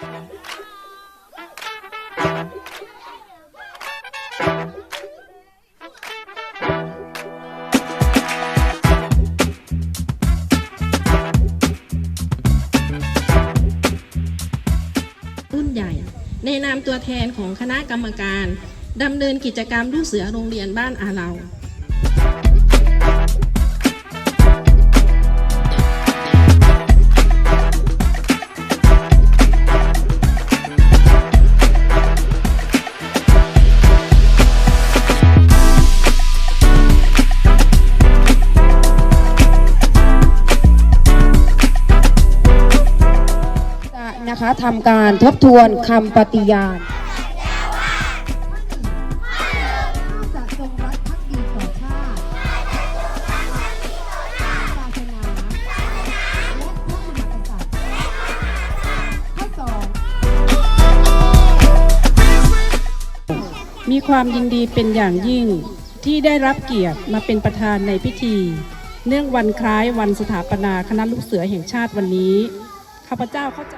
รุ่นใหญ่ ในนามตัวแทนของคณะกรรมการดำเนินกิจกรรมลูกเสือโรงเรียนบ้านอาเรา นะคะทำการทบทวนคำปฏิญาณจะจงรักภักดีต่อชาติศาสนาและพระมหากษัตริย์ข้อสองมีความยินดีเป็นอย่างยิ่งที่ได้รับเกียรติมาเป็นประธานในพิธี เนื่องวันคล้ายวันสถาปนาคณะลูกเสือแห่งชาติวันนี้ ข้าพเจ้าเข้าใจ